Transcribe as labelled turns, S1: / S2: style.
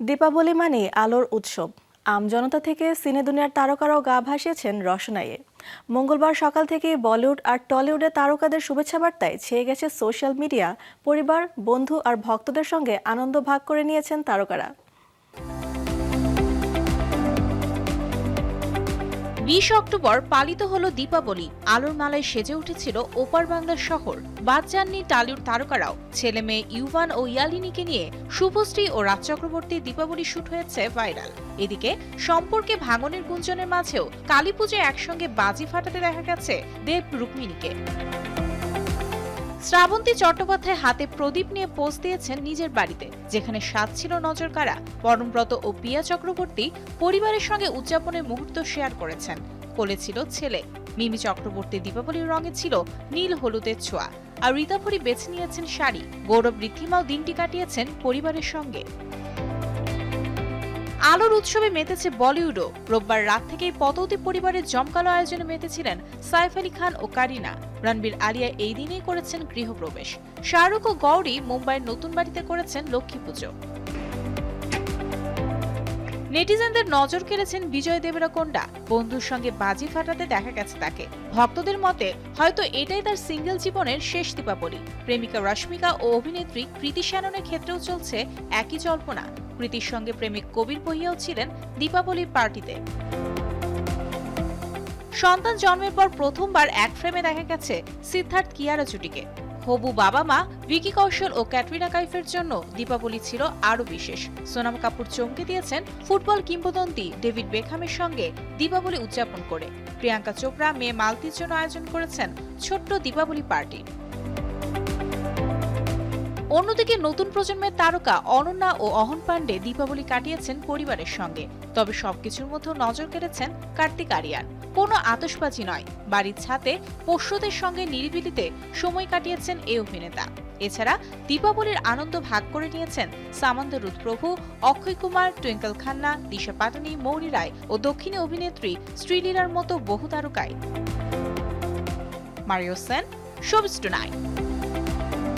S1: দীপাবলি মানে আলোর উৎসব। আমজনতা থেকে সিনে দুনিয়ার তারকারাও গা ভাসিয়েছেন রসনাইয়ে। মঙ্গলবার সকাল থেকে বলিউড আর টলিউডের তারকাদের শুভেচ্ছা বার্তায় ছেয়ে গেছে সোশ্যাল মিডিয়া, পরিবার, বন্ধু আর ভক্তদের সঙ্গে আনন্দ ভাগ করে নিয়েছেন তারকারা।
S2: বিশ অক্টোবর পালিত হল দীপাবলি। আলোর মালায় সেজে উঠেছিল ওপার বাংলার শহর। বাদ যাননি টালিউড তারকারাও। ছেলে মেয়ে ইউভান ও ইয়ালিনীকে নিয়ে শুভশ্রী ও রাজ চক্রবর্তী দীপাবলি শুট হয়েছে ভাইরাল। এদিকে সম্পর্কে ভাঙনের গুঞ্জনের মাঝেও কালী পুজোয় একসঙ্গে বাজি ফাটাতে দেখা গেছে দেব রুক্মিণীকে। শ্রাবন্তী চট্টোপাধ্যায় হাতে প্রদীপ নিয়ে পোজ দিয়েছেন নিজের বাড়িতে, যেখানে সাত ছিল নজর কারা পরমব্রত ও পিয়া চক্রবর্তী পরিবারের সঙ্গে উদযাপনের মুহূর্ত শেয়ার করেছেন। কোলে ছিল ছেলে। মিমি চক্রবর্তী দীপাবলির রঙে ছিল নীল হলুদের ছোঁয়া। আর রীতাভরি বেছে নিয়েছেন শাড়ি। গৌরব ঋদ্ধিমাও দিনটি কাটিয়েছেন পরিবারের সঙ্গে। আলোর উৎসবে মেতেছে বলিউডও। রোববার রাত থেকেই পতৌতি পরিবারের জমকালো আয়োজনে মেতেছিলেন সাইফ আলী খান ও কারিনা। রণবীর আলিয়া এই দিনেই করেছেন গৃহপ্রবেশ। শাহরুখ ও গৌরী মুম্বাইয়ের নতুন বাড়িতে করেছেন লক্ষ্মী পুজো। নেটিজেনদের নজর কেড়েছেন বিজয় দেবরাকোন্ডা। বন্ধুর সঙ্গে বাজি ফাটাতে দেখা গেছে তাকে। ভক্তদের মতে, হয়তো এটাই তার সিঙ্গেল জীবনের শেষ দীপাবলি। প্রেমিকা রশ্মিকা ও অভিনেত্রী কৃতি শ্যাননের ক্ষেত্রেও চলছে একই জল্পনা। কৃতির সঙ্গে প্রেমিক কবির বহিয়াও ছিলেন দীপাবলির পার্টিতে। সন্তান জন্মের পর প্রথমবার এক ফ্রেমে দেখা গেছে সিদ্ধার্থ কিয়ারা জুটিকে হবু বাবা মা, ভিকি কৌশল ও ক্যাটরিনা কাইফের জন্য দীপাবলি ছিল আরও বিশেষ। সোনাম কাপুর চমকে দিয়েছেন ফুটবল কিংবদন্তি ডেভিড বেখামের সঙ্গে দীপাবলি উদযাপন করে। প্রিয়াঙ্কা চোপড়া মেয়ে মালতির জন্য আয়োজন করেছেন ছোট্ট দীপাবলি পার্টি। অন্যদিকে নতুন প্রজন্মের তারকা অনন্যা ও অহন পাণ্ডে দীপাবলি কাটিয়েছেন পরিবারের সঙ্গে। তবে সবকিছুর মধ্যেও নজর কেড়েছেন কার্তিক আরিয়ান। কোনো আতশবাজি নয়, বাড়ির ছাতে পোষ্যদের সঙ্গে নিরিবিলিতে সময় কাটিয়েছেন এই অভিনেতা। এছাড়া দীপাবলির আনন্দ ভাগ করে নিয়েছেন সামন্ত রুদ্রপ্রভু, অক্ষয় কুমার, টুইঙ্কল খান্না, দিশা পাটানি, মৌরি রায় ও দক্ষিণী অভিনেত্রী শ্রীলীলার মতো বহু তারকায় মারিও সেন শোবিস